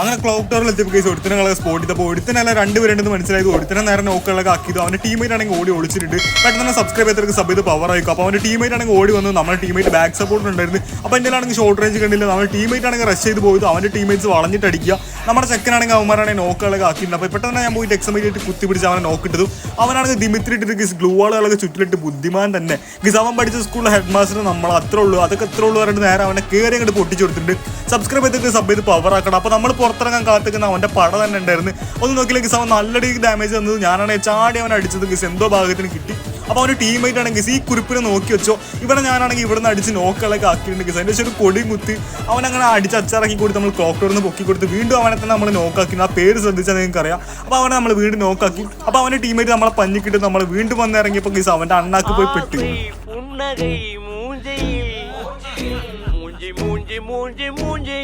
അങ്ങനെ ക്ലോക്ക് ടവറിൽ എത്തിയപ്പോൾ കേസ് ഒരുത്തനെ സ്പോട്ട് ചെയ്തപ്പോൾ ഒരുത്തനല്ല രണ്ടുപേരുണ്ടെന്ന് മനസ്സിലായത്. ഒരുത്തനെ നേരെ നോക്കുകളൊക്കെ ആക്കിയത്. അവന്റെ ടീമേറ്റ് ആണെങ്കിൽ ഓടി ഒളിച്ചിട്ടുണ്ട്. പെട്ടെന്ന് തന്നെ സബ്സ്ക്രൈബ് ചെയ്തവർക്ക് സബ് ചെയ്ത് പവർ ആയിക്കും. അപ്പോൾ അവന്റെ ടീമേറ്റ് ആണെങ്കിൽ ഓടി വന്നു. നമ്മുടെ ടീമേറ്റ് ബാക്ക് സപ്പോർട്ട് ഉണ്ടായിരുന്നു. അപ്പോൾ എന്റെ ആണെങ്കിൽ ഷോർട്ട് റേഞ്ച് കണ്ടില്ല. നമ്മുടെ ടീമേറ്റ് ആണെങ്കിൽ റഷ് ചെയ്ത് പോയത്. അവന്റെ ടീമേറ്റ്സ് വളഞ്ഞിട്ട് അടിക്കുക. നമ്മുടെ ചെക്കനാണെങ്കിൽ അവന്മാരാണെങ്കിൽ നോക്കുകളൊക്കെ ആക്കിയിട്ടുണ്ട്. അപ്പോൾ പെട്ടെന്ന് ഞാൻ പോയിട്ട് എക്സമൈറ്റ് കുത്തി പിടിച്ച് അവനെ നോക്കിട്ടതും അവനാണെങ്കിൽ ദിമിത്രി ഇട്ടിട്ട് ഗിസ് ഗ്ലൂ വാളുകളൊക്കെ ചുറ്റിലിട്ട് ബുദ്ധിമാൻ തന്നെ. ഗിസ് അവൻ പഠിച്ച സ്കൂളിലെ ഹെഡ് മാസ്റ്റർ നമ്മൾ അത്രേ ഉള്ളൂ. അതൊക്കെ അത്രേ ഉള്ളൂ പറഞ്ഞിട്ട് നേരെ അവനെ കയറി അങ്ങോട്ട് പൊട്ടിച്ചു കൊടുത്തിട്ടുണ്ട്. സബ്സ്ക്രൈബ് ചെയ്തിട്ട് സബ് ചെയ്ത് പവർ ആക്കണം. അപ്പോൾ നമ്മൾ പുറത്തിറങ്ങാൻ കാത്തിക്കുന്ന അവന്റെ പട തന്നെ ഉണ്ടായിരുന്നു. ഒന്ന് നോക്കിയില്ലെങ്കിൽ അവൻ നല്ല രീതിക്ക് ഡാമേജ് തന്നത് ഞാനാണ്. ചാടി അവൻ അടിച്ചത് ഗിസ് എന്തോ ഭാഗത്തിന് കിട്ടി. അപ്പോൾ അവന്റെ ടീമേറ്റ് ആണെങ്കിൽ ഈ കുറിപ്പിനെ നോക്കി വെച്ചോ. ഇവിടെ ഞാനാണെങ്കിൽ ഇവിടെ നിന്ന് അടിച്ച് നോക്കുകളൊക്കെ ആക്കിയിട്ടുണ്ട് ഗിസ്. അതിന്റെ ഒരു കൊടി കുത്തി അവൻ അങ്ങനെ അടിച്ച് അച്ചാറാക്കി കൊടുത്ത് നമ്മൾ ക്ലോക്ക് ടോർന്ന് പൊക്കി കൊടുത്ത് വീണ്ടും അവനെ തന്നെ നമ്മൾ നോക്കാക്കി ആ പേര് ശ്രദ്ധിച്ചാൽ നിങ്ങൾക്ക് അറിയാം. അപ്പോൾ അവനെ നമ്മൾ വീണ്ടും നോക്കാക്കി അപ്പോൾ അവന്റെ ടീമേറ്റ് നമ്മളെ പഞ്ഞിക്കിട്ട് നമ്മൾ വീണ്ടും വന്ന് ഇറങ്ങിയപ്പോൾ ഗിസ് അവന്റെ അണ്ണാക്ക് പോയി പെട്ടു മൂഞ്ചി മൂഞ്ചി മൂഞ്ചി മൂഞ്ചി